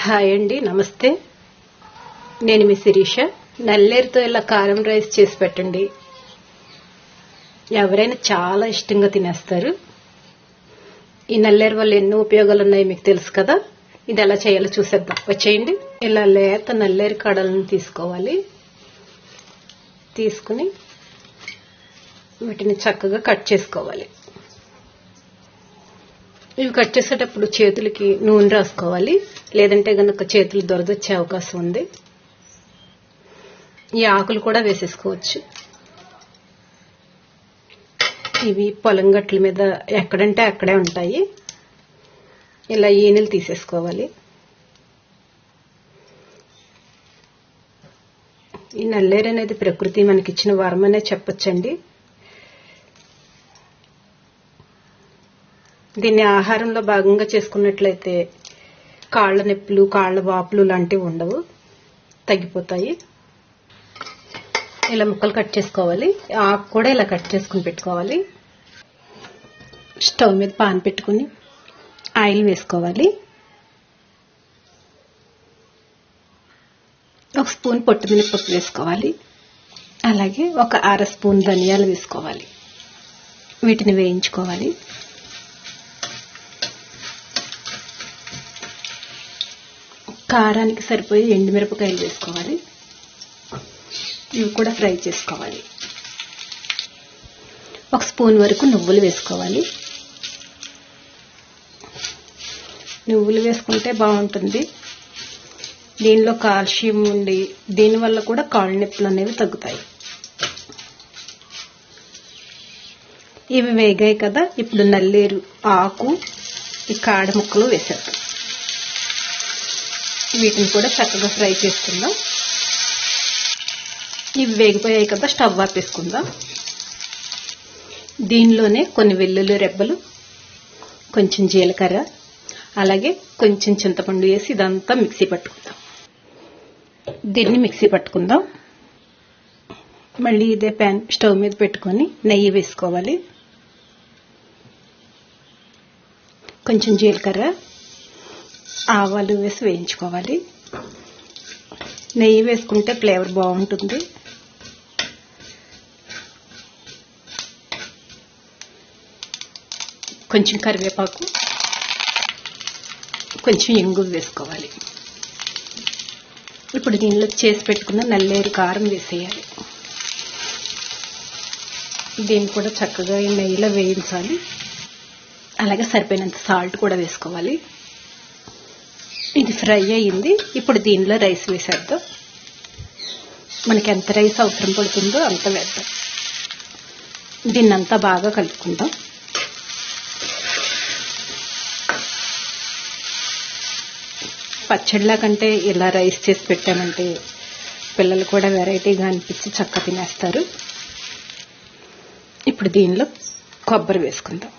Hi అండి నమస్తే. నేను మీ శిరీష. నల్లేరుతో ఇలా కారం రైస్ చేసి పెట్టండి. ఎవరైనా చాలా ఇష్టంగా తినేస్తారు. ఈ నల్లేరు వల్ల ఎన్నో ఉపయోగాలు ఉన్నాయి మీకు తెలుసు కదా. ఇది ఎలా చేయాలో చూసేద్దాం. వచ్చేయండి. ఇలా లేత నల్లేరు కడలను తీసుకోవాలి. తీసుకుని వీటిని చక్కగా కట్ చేసుకోవాలి. ఇవి కట్ చేసేటప్పుడు చేతులకి నూనె రాసుకోవాలి. లేదంటే కనుక చేతులు దొరదొచ్చే అవకాశం ఉంది. ఈ ఆకులు కూడా వేసేసుకోవచ్చు. ఇవి పొలం గట్ల మీద ఎక్కడంటే అక్కడే ఉంటాయి. ఇలా ఈనెలు తీసేసుకోవాలి. ఈ నల్లేరు అనేది ప్రకృతి మనకిచ్చిన వరం అనే చెప్పొచ్చండి. దీన్ని ఆహారంలో భాగంగా చేసుకున్నట్లయితే కాళ్ళ నొప్పులు కాళ్ళ వాపులు లాంటివి ఉండవు. తగ్గిపోతాయి. ఇలా ముక్కలు కట్ చేసుకోవాలి. ఆకు కూడా ఇలా కట్ చేసుకుని పెట్టుకోవాలి. స్టవ్ మీద పాన్ పెట్టుకుని ఆయిల్ వేసుకోవాలి. ఒక స్పూన్ పొట్టు మినపప్పు వేసుకోవాలి. అలాగే ఒక అర స్పూన్ ధనియాలు వేసుకోవాలి. వీటిని వేయించుకోవాలి. కారానికి సరిపోయి ఎండుమిరపకాయలు వేసుకోవాలి. ఇవి కూడా ఫ్రై చేసుకోవాలి. ఒక స్పూన్ వరకు నువ్వులు వేసుకోవాలి. నువ్వులు వేసుకుంటే బాగుంటుంది. దీనిలో కాల్షియం ఉండి దీనివల్ల కూడా కాళ్ళు నొప్పులు అనేవి తగ్గుతాయి. ఇవి వేగాయి కదా ఇప్పుడు నల్లేరు ఆకు ఈ కాడ ముక్కలు వేసేద్దాం. వీటిని కూడా చక్కగా ఫ్రై చేసుకుందాం. ఇవి వేగిపోయాయి కదా స్టవ్ ఆపేసుకుందాం. దీనిలోనే కొన్ని వెల్లుల్లి రెబ్బలు కొంచెం జీలకర్ర అలాగే కొంచెం చింతపండు వేసి ఇదంతా మిక్సీ పట్టుకుందాం. దీన్ని మిక్సీ పట్టుకుందాం. మళ్ళీ ఇదే ప్యాన్ స్టవ్ మీద పెట్టుకొని నెయ్యి వేసుకోవాలి. కొంచెం జీలకర్ర ఆవాలు వేసి వేయించుకోవాలి. నెయ్యి వేసుకుంటే ఫ్లేవర్ బాగుంటుంది. కొంచెం కరివేపాకు కొంచెం ఎంగు వేసుకోవాలి. ఇప్పుడు దీనిలో చేసి పెట్టుకున్న నల్లేరు కారం వేసేయాలి. దీన్ని కూడా చక్కగా నెయ్యిలో వేయించాలి. అలాగే సరిపోయినంత సాల్ట్ కూడా వేసుకోవాలి. ఇది ఫ్రై అయ్యింది. ఇప్పుడు దీనిలో రైస్ వేసేద్దాం. మనకి ఎంత రైస్ అవసరం పడుతుందో అంత వేద్దాం. దీన్ని అంతా బాగా కలుపుకుందాం. పచ్చడిలా కంటే ఇలా రైస్ చేసి పెట్టామంటే పిల్లలు కూడా వెరైటీగా అనిపించి చక్క తినేస్తారు. ఇప్పుడు దీనిలో కొబ్బరి వేసుకుందాం.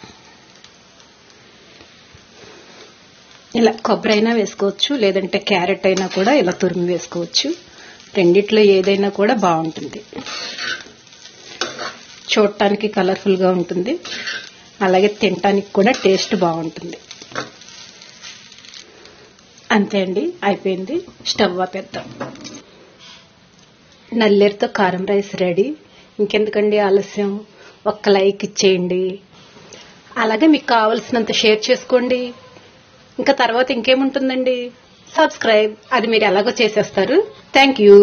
ఇలా కొబ్బరి అయినా వేసుకోవచ్చు లేదంటే క్యారెట్ అయినా కూడా ఇలా తురిమి వేసుకోవచ్చు. రెండిట్లో ఏదైనా కూడా బాగుంటుంది. చూడటానికి కలర్ఫుల్గా ఉంటుంది. అలాగే తినటానికి కూడా టేస్ట్ బాగుంటుంది. అంతే అండి అయిపోయింది. స్టవ్ ఆపేద్దాం. నల్లేరుతో కారం రైస్ రెడీ. ఇంకెందుకండి ఆలస్యం? ఒక్క లైక్ ఇచ్చేయండి. అలాగే మీకు కావలసినంత షేర్ చేసుకోండి. ఇంకా తర్వాత ఇంకేముంటుందండి? సబ్స్క్రైబ్ అది మీరు ఎలాగో చేసేస్తారు. Thank you